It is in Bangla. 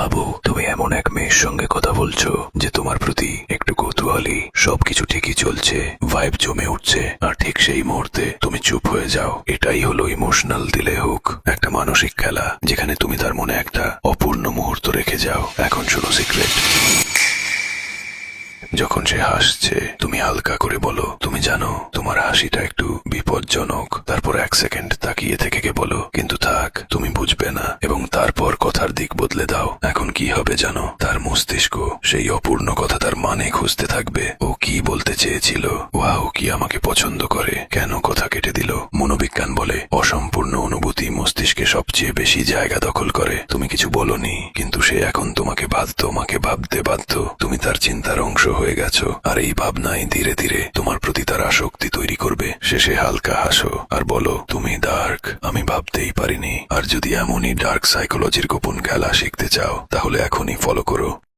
ভাবো তুমি এমন এক মেয়ের সঙ্গে কথা বলছো যে তোমার প্রতি একটু কৌতূহলী। সবকিছু ঠিকই চলছে ভাইব জমে উঠছে, আর ঠিক সেই মুহূর্তে তুমি চুপ হয়ে যাও। এটাই হলো ইমোশনাল দিলে হুক একটা মানসিক খেলা, যেখানে তুমি তার মনে একটা অপূর্ণ মুহূর্ত রেখে যাও। এখন শোনো সিক্রেট যখন সে হাসছে, তুমি হালকা করে বলো, তুমি জানো, তোমার হাসিটা একটু বিপজ্জনক। তারপর এক সেকেন্ড তাকিয়ে থেকে বলো, কিন্তু থাক, তুমি কথার দিক বদলে দাও। এখন কি হবে জানো? তার মস্তিষ্ক সেই অপূর্ণ কথা তার মানে খুঁজতে থাকবে। ও কি বলতে চেয়েছিল? ও কি আমাকে পছন্দ করে। কেন কথা কেটে দিল? মনোবিজ্ঞান বলে অসম্পূর্ণ অনুভূতি মস্তিষ্কে সবচেয়ে বেশি জায়গা দখল করে। তুমি কিছু বলনি, কিন্তু সে এখন তোমাকে বাধ্য তোমাকে ভাবতে বাধ্য। তুমি তার চিন্তার অংশ হয়ে গেছো, আর এই ভাবনাই ধীরে ধীরে তোমার প্রতি তার আসক্তি তৈরি করবে। শেষে হালকা হাসো, আর বলো, তুমি ডার্ক? আমি ভাবতেই পারিনি। আর যদি এমনই ডার্ক সাইকোলজির গোপন খেলা শিখতে চাও, তাহলে এখনই ফলো করো।